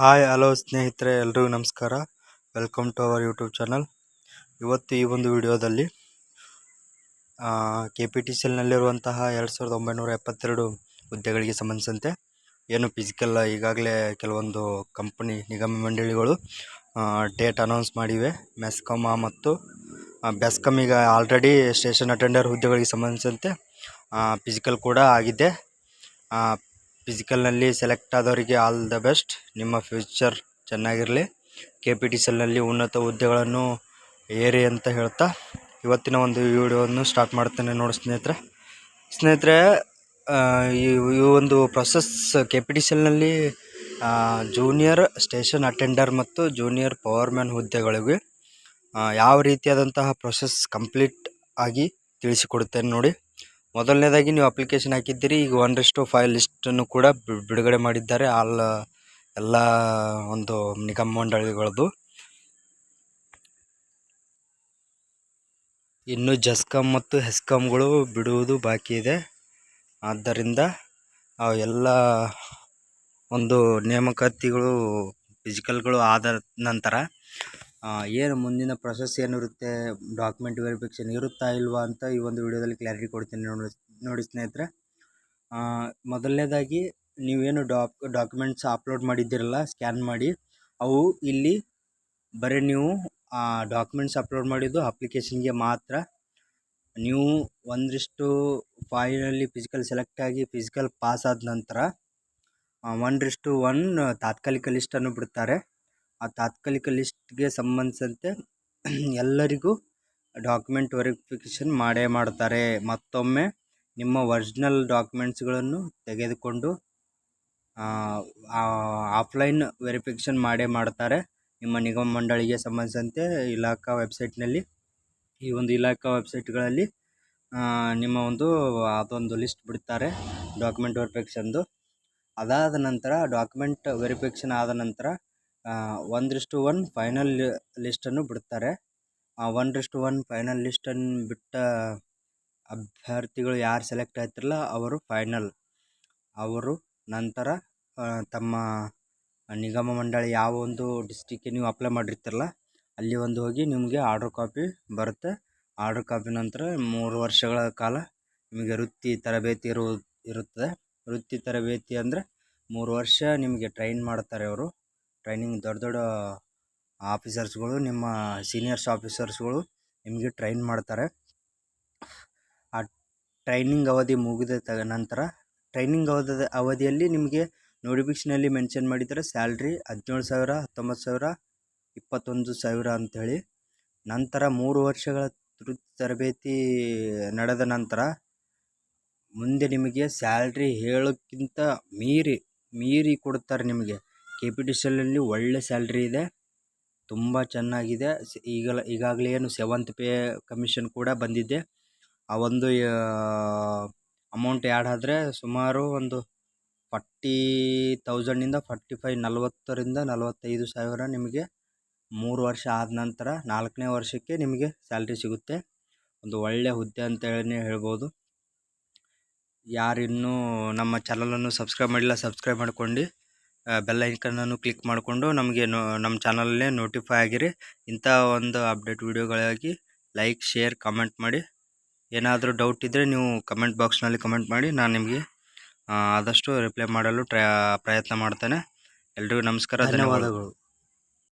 Hi, hello ಸ್ನೇಹಿತರೆ, ಎಲ್ರಿಗೂ ನಮಸ್ಕಾರ. Welcome to our YouTube channel ಇವತ್ತು ಈ ಒಂದು ವಿಡಿಯೋದಲ್ಲಿ ಕೆ ಪಿ ಟಿ ಸಿ ಎಲ್ನಲ್ಲಿರುವಂತಹ ಎರಡು ಸಾವಿರದ ಒಂಬೈನೂರ ಎಪ್ಪತ್ತೆರಡು ಹುದ್ದೆಗಳಿಗೆ ಸಂಬಂಧಿಸಿದಂತೆ, ಏನು ಫಿಸಿಕಲ್ ಈಗಾಗಲೇ ಕೆಲವೊಂದು ಕಂಪನಿ ನಿಗಮ ಮಂಡಳಿಗಳು ಡೇಟ್ ಅನೌನ್ಸ್ ಮಾಡಿವೆ. ಮೆಸ್ಕಾಮ ಮತ್ತು ಬೆಸ್ಕಾಮ್ ಈಗ ಆಲ್ರೆಡಿ ಸ್ಟೇಷನ್ ಅಟೆಂಡರ್ ಹುದ್ದೆಗಳಿಗೆ ಸಂಬಂಧಿಸಿದಂತೆ ಫಿಸಿಕಲ್ ಕೂಡ ಆಗಿದೆ. ಫಿಸಿಕಲ್ನಲ್ಲಿ ಸೆಲೆಕ್ಟ್ ಆದವರಿಗೆ ಆಲ್ ದ ಬೆಸ್ಟ್ ನಿಮ್ಮ ಫ್ಯೂಚರ್ ಚೆನ್ನಾಗಿರಲಿ. ಕೆ ಪಿ ಟಿ ಸೆಲ್ನಲ್ಲಿ ಉನ್ನತ ಹುದ್ದೆಗಳನ್ನು ಏರಿ ಅಂತ ಹೇಳ್ತಾ ಇವತ್ತಿನ ಒಂದು ವಿಡಿಯೋವನ್ನು ಸ್ಟಾರ್ಟ್ ಮಾಡ್ತೇನೆ ನೋಡಿ ಸ್ನೇಹಿತರೆ. ಸ್ನೇಹಿತರೆ ಈ ಈ ಒಂದು ಪ್ರೊಸೆಸ್ ಕೆ ಪಿ ಟಿ ಸೆಲ್ನಲ್ಲಿ ಜೂನಿಯರ್ ಸ್ಟೇಷನ್ ಅಟೆಂಡರ್ ಮತ್ತು ಜೂನಿಯರ್ ಪವರ್ಮ್ಯಾನ್ ಹುದ್ದೆಗಳಿಗೆ ಯಾವ ರೀತಿಯಾದಂತಹ ಪ್ರೊಸೆಸ್ ಕಂಪ್ಲೀಟ್ ಆಗಿ ತಿಳಿಸಿಕೊಡುತ್ತೇನೆ ನೋಡಿ. ಮೊದಲನೇದಾಗಿ ನೀವು ಅಪ್ಲಿಕೇಶನ್ ಹಾಕಿದ್ದೀರಿ, ಈಗ ಒಂದಷ್ಟು ಫೈಲ್ ಲಿಸ್ಟನ್ನು ಕೂಡ ಬಿಡುಗಡೆ ಮಾಡಿದ್ದಾರೆ ಆಲ್, ಎಲ್ಲ ಒಂದು ನಿಗಮ ಮಂಡಳಿಗಳದ್ದು. ಇನ್ನು ಜಸ್ಕಾಮ್ ಮತ್ತು ಹೆಸ್ಕಾಮ್ಗಳು ಬಿಡುವುದು ಬಾಕಿ ಇದೆ. ಆದ್ದರಿಂದ ಎಲ್ಲ ಒಂದು ನೇಮಕಾತಿಗಳು ಫಿಸಿಕಲ್ಗಳು ಆದ ನಂತರ ಏನು ಮುಂದಿನ ಪ್ರೊಸೆಸ್ ಏನಿರುತ್ತೆ ಡಾಕ್ಯುಮೆಂಟ್ ವೆರಿಫಿಕೇಷನ್ ಇರುತ್ತಾ ಇಲ್ವಾ ಅಂತ ಈ ಒಂದು ವಿಡಿಯೋದಲ್ಲಿ ಕ್ಲಾರಿಟಿ ಕೊಡ್ತೀನಿ ನೋಡಿ ನೋಡಿ ಸ್ನೇಹಿತರೆ. ಮೊದಲನೇದಾಗಿ ನೀವೇನು ಡಾಕ್ ಡಾಕ್ಯುಮೆಂಟ್ಸ್ ಅಪ್ಲೋಡ್ ಮಾಡಿದ್ದೀರಲ್ಲ ಸ್ಕ್ಯಾನ್ ಮಾಡಿ, ಅವು ಇಲ್ಲಿ ಬರೀ ನೀವು, ಆ ಡಾಕ್ಯುಮೆಂಟ್ಸ್ ಅಪ್ಲೋಡ್ ಮಾಡಿದ್ದು ಅಪ್ಲಿಕೇಶನ್ಗೆ ಮಾತ್ರ. ನೀವು ಒಂದಿಷ್ಟು ಫೈನಲ್ಲಿ ಫಿಸಿಕಲ್ ಸೆಲೆಕ್ಟ್ ಆಗಿ ಫಿಸಿಕಲ್ ಪಾಸ್ ಆದ ನಂತರ ಒಂದಿಷ್ಟು ಒನ್ ತಾತ್ಕಾಲಿಕ ಲಿಸ್ಟನ್ನು ಬಿಡ್ತಾರೆ. ಆ ತಾತ್ಕಾಲಿಕ ಲಿಸ್ಟ್ಗೆ ಸಂಬಂಧಿಸಿದಂತೆ ಎಲ್ಲರಿಗೂ ಡಾಕ್ಯುಮೆಂಟ್ ವೆರಿಫಿಕೇಷನ್ ಮಾಡೇ ಮಾಡ್ತಾರೆ. ಮತ್ತೊಮ್ಮೆ ನಿಮ್ಮ ಒರಿಜಿನಲ್ ಡಾಕ್ಯುಮೆಂಟ್ಸ್ಗಳನ್ನು ತೆಗೆದುಕೊಂಡು ಆಫ್ಲೈನ್ ವೆರಿಫಿಕೇಷನ್ ಮಾಡೇ ಮಾಡ್ತಾರೆ. ನಿಮ್ಮ ನಿಗಮ ಮಂಡಳಿಗೆ ಸಂಬಂಧಿಸಿದಂತೆ ಇಲಾಖಾ ವೆಬ್ಸೈಟ್ನಲ್ಲಿ, ಈ ಒಂದು ಇಲಾಖಾ ವೆಬ್ಸೈಟ್ಗಳಲ್ಲಿ ನಿಮ್ಮ ಒಂದು ಅದೊಂದು ಲಿಸ್ಟ್ ಬಿಡ್ತಾರೆ ಡಾಕ್ಯುಮೆಂಟ್ ವೆರಿಫಿಕೇಷನ್ದು. ಅದಾದ ನಂತರ ಡಾಕ್ಯುಮೆಂಟ್ ವೆರಿಫಿಕೇಷನ್ ಆದ ನಂತರ ಒಂದರಿಷ್ಟು ಒನ್ ಫೈನಲ್ ಲಿಸ್ಟನ್ನು ಬಿಡ್ತಾರೆ. ಆ, ಒಂದರಿಷ್ಟು ಒನ್ ಫೈನಲ್ ಲಿಸ್ಟನ್ನು ಬಿಟ್ಟ ಅಭ್ಯರ್ಥಿಗಳು ಯಾರು ಸೆಲೆಕ್ಟ್ ಆಯ್ತಿರಲ್ಲ ಅವರು ಫೈನಲ್ ಅವರು ನಂತರ ತಮ್ಮ ನಿಗಮ ಮಂಡಳಿ ಯಾವ ಒಂದು ಡಿಸ್ಟಿಕ್ಕಿಗೆ ನೀವು ಅಪ್ಲೈ ಮಾಡಿರ್ತಿರಲ್ಲ ಅಲ್ಲಿ ಒಂದು ಹೋಗಿ ನಿಮಗೆ ಆರ್ಡ್ರ್ ಕಾಪಿ ಬರುತ್ತೆ. ಆರ್ಡ್ರ್ ಕಾಪಿ ನಂತರ ಮೂರು ವರ್ಷಗಳ ಕಾಲ ನಿಮಗೆ ವೃತ್ತಿ ತರಬೇತಿ ಇರು, ಇರುತ್ತದೆ. ವೃತ್ತಿ ತರಬೇತಿ ಅಂದರೆ ಮೂರು ವರ್ಷ ನಿಮಗೆ ಟ್ರೈನ್ ಮಾಡ್ತಾರೆ ಅವರು. ಟ್ರೈನಿಂಗ್ ದೊಡ್ಡ ದೊಡ್ಡ ಆಫೀಸರ್ಸ್ಗಳು ನಿಮ್ಮ ಸೀನಿಯರ್ಸ್ ಆಫೀಸರ್ಸ್ಗಳು ನಿಮಗೆ ಟ್ರೈನ್ ಮಾಡ್ತಾರೆ. ಆ ಟ್ರೈನಿಂಗ್ ಅವಧಿ ಮುಗಿದ ತ ನಂತರ ಟ್ರೈನಿಂಗ್ ಅವಧಿ ಅವಧಿಯಲ್ಲಿ ನಿಮಗೆ ನೋಟಿಫಿಕೇಷನಲ್ಲಿ ಮೆನ್ಷನ್ ಮಾಡಿದರೆ ಸ್ಯಾಲ್ರಿ ಹದಿನೇಳು ಸಾವಿರ, ಹತ್ತೊಂಬತ್ತು ಸಾವಿರ, ಇಪ್ಪತ್ತೊಂದು ಸಾವಿರ ಅಂಥೇಳಿ. ನಂತರ ಮೂರು ವರ್ಷಗಳ ತುರ್ತು ತರಬೇತಿ ನಡೆದ ನಂತರ ಮುಂದೆ ನಿಮಗೆ ಸ್ಯಾಲ್ರಿ ಹೇಳೋಕ್ಕಿಂತ ಮೀರಿ ಮೀರಿ ಕೊಡ್ತಾರೆ ನಿಮಗೆ. ಕೆ ಪಿ ಟಿ ಸಿ ಎಲ್ಲಲ್ಲಿ ಒಳ್ಳೆ ಸ್ಯಾಲ್ರಿ ಇದೆ. ತುಂಬ ಚೆನ್ನಾಗಿದೆ. ಈಗಲ, ಈಗಾಗಲೇ ಏನು ಸೆವೆಂತ್ ಪೇ ಕಮಿಷನ್ ಕೂಡ ಬಂದಿದೆ. ಆ ಒಂದು ಅಮೌಂಟ್ ಆ್ಯಡ್ ಆದರೆ ಸುಮಾರು ಒಂದು ಫಾರ್ಟಿ ತೌಸಂಡಿಂದ ಫಾರ್ಟಿ ಫೈವ್ ನಲ್ವತ್ತರಿಂದ ನಲವತ್ತೈದು ಸಾವಿರ ನಿಮಗೆ ಮೂರು ವರ್ಷ ಆದ ನಂತರ ನಾಲ್ಕನೇ ವರ್ಷಕ್ಕೆ ನಿಮಗೆ ಸ್ಯಾಲ್ರಿ ಸಿಗುತ್ತೆ. ಒಂದು ಒಳ್ಳೆಯ ಹುದ್ದೆ ಅಂತ ಹೇಳಿ ಹೇಳ್ಬೋದು. ಯಾರಿನ್ನೂ ನಮ್ಮ ಚಾನಲನ್ನು ಸಬ್ಸ್ಕ್ರೈಬ್ ಮಾಡಿಲ್ಲ ಸಬ್ಸ್ಕ್ರೈಬ್ ಮಾಡ್ಕೊಂಡು. ಬೆಲ್ ಐಕನನ್ನು ಕ್ಲಿಕ್ ಮಾಡಿಕೊಂಡು ನಮಗೆ ನೋ ನಮ್ಮ ಚಾನಲಲ್ಲೇ ನೋಟಿಫೈ ಆಗಿರಿ. ಇಂಥ ಒಂದು ಅಪ್ಡೇಟ್ ವೀಡಿಯೋಗಳಾಗಿ ಲೈಕ್ ಶೇರ್ ಕಮೆಂಟ್ ಮಾಡಿ. ಏನಾದರೂ ಡೌಟ್ ಇದ್ದರೆ ನೀವು ಕಮೆಂಟ್ ಬಾಕ್ಸ್ನಲ್ಲಿ ಕಮೆಂಟ್ ಮಾಡಿ. ನಾನು ನಿಮಗೆ ಆದಷ್ಟು ರಿಪ್ಲೈ ಮಾಡಲು ಪ್ರಯತ್ನ ಮಾಡ್ತೇನೆ. ಎಲ್ರಿಗೂ ನಮಸ್ಕಾರ ಧನ್ಯವಾದಗಳು.